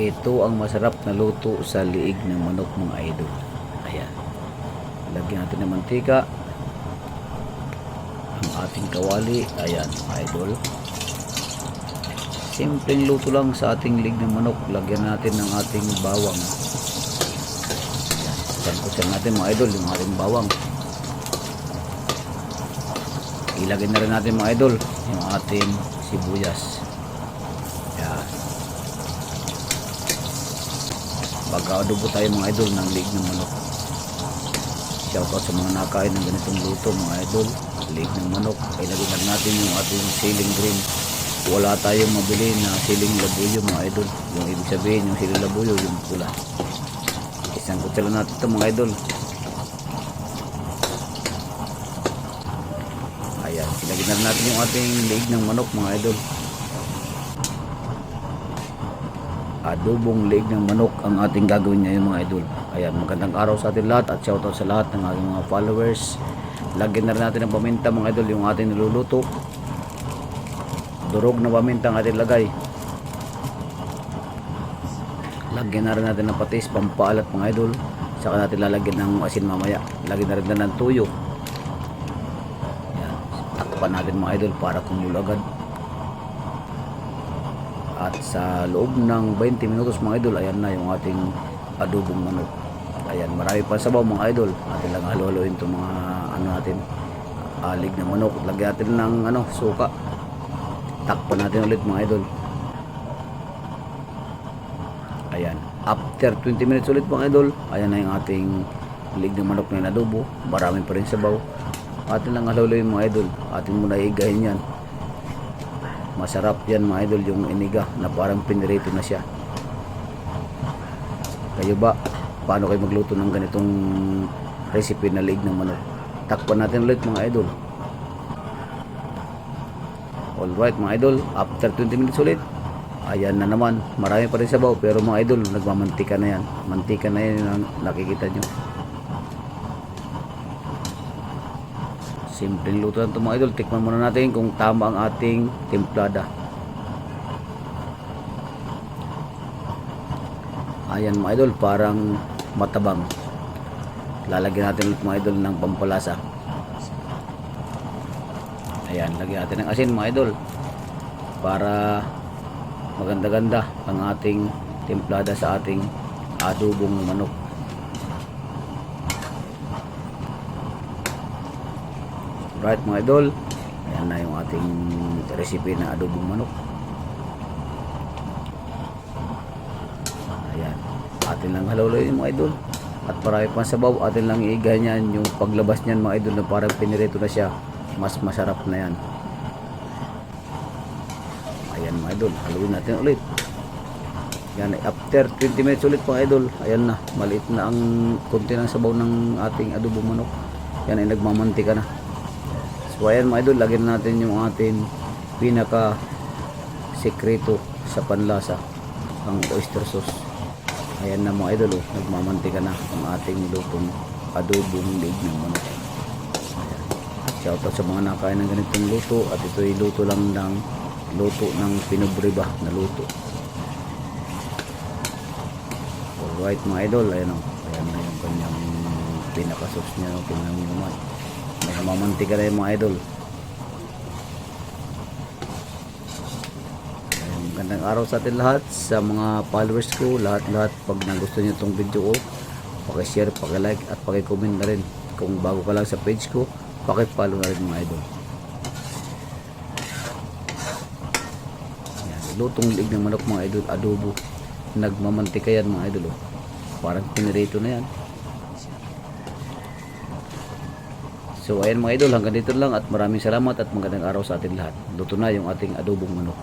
Ito ang masarap na luto sa liig ng manok mga idol. Ayan. Lagyan natin ng mantika. Ang ating kawali. Ayan mga idol. Simpleng luto lang sa ating liig ng manok. Lagyan natin ng ating bawang. Ayan. Sangkusan natin mga idol yung ating bawang. Ilagay na rin natin mga idol yung ating sibuyas. Ayan. Pagka-adobo tayo mga idol ng liig ng manok. Shoutout sa mga nakain ng ganitong luto mga idol. Liig ng manok. Ay lagyan na natin yung ating ceiling green. Wala tayong mabili na siling labuyo mga idol. Yung ibig sabihin yung siling labuyo yung pula. Isang kutsala natin ito mga idol. Ayan, ilagyan natin yung ating liig ng manok mga idol. Adobong liig ng manok ang ating gagawin ngayon mga idol. Ayan, magandang araw sa ating lahat at shoutout sa lahat ng ating mga followers. Lagyan na rin natin ng paminta mga idol yung ating niluluto. Durog na paminta ang ating lagay. Lagyan na rin natin ng patis, pampaalat mga idol. Saka natin lalagyan ng asin mamaya. Lagyan na rin na ng tuyo. Yan. Takpan natin mga idol para kumulo agad. At sa loob ng 20 minutos mga idol, ayan na yung ating adobong manok. Ayan, marami pa sabaw mga idol. Atin lang halo-haloin itong mga ano natin, alig na manok. Lagyan natin ng ano, suka. Takpan natin ulit mga idol. Ayan. After 20 minutes ulit mga idol, ayan na yung ating lig ng manok na adobo. Marami pa rin sabaw. Atin lang halo-haloin mga idol. Atin muna igahin yan. Masarap yan mga idol yung iniga na parang pinirito na siya. Kayo ba? Paano kayo magluto ng ganitong recipe na lig ng manok? Takpan natin ulit mga idol. Alright mga idol, after 20 minutes ulit, ayan na naman. Marami pa rin sabaw pero mga idol, nagmamantika na yan. Mantika na yan nakikita nyo. Simpleng luto lang ito mga idol. Tikman muna natin kung tama ang ating templada. Ayan mga idol, parang matabang. Lalagyan natin ulit mga idol ng pampalasa. Ayan, lagyan natin ng asin mga idol. Para maganda-ganda ang ating templada sa ating adobong manok. Right mga idol, ayan na yung ating recipe na adobong manok. Ayan, atin lang haluluin mga idol. At marami pang sabaw, atin lang iigahan yan yung paglabas niyan mga idol na parang pinirito na siya. Mas masarap na yan. Ayan mga idol, haluin natin ulit. Yan, after 20 minutes ulit mga idol, ayan na, maliit na ang konti ng sabaw ng ating adobong manok. Yan ay nagmamantika na. So ayan mga idol, lagyan natin yung ating pinaka sekreto sa panlasa, ang oyster sauce. Ayan na mga idol, oh, nagmamantika na ang ating lutong adobong liig ng manok. Ayan. Shoutout sa mga nakain ng ganitong luto at ito ay luto lang ng luto ng pinobriba na luto. Alright mga idol, ayan o. Ayan na yung kanyang pinaka-sauce niya. nyo naman. Nagmamantika na yung mga idol. Magandang araw sa atin lahat, sa mga followers ko, lahat-lahat. Pag nagustuhan nyo itong video ko, pakishare, pakilike at pakicomment na rin. Kung bago ka lang sa page ko, pakipollow na rin mga idol. Ayan, lutong liig ng manok mga idol, adobo. Nagmamantika yan mga idol. Oh. Parang pinirito na yan. So ayan mga idol, hanggang dito lang at maraming salamat at magandang araw sa ating lahat. Luto na yung ating adobong manok.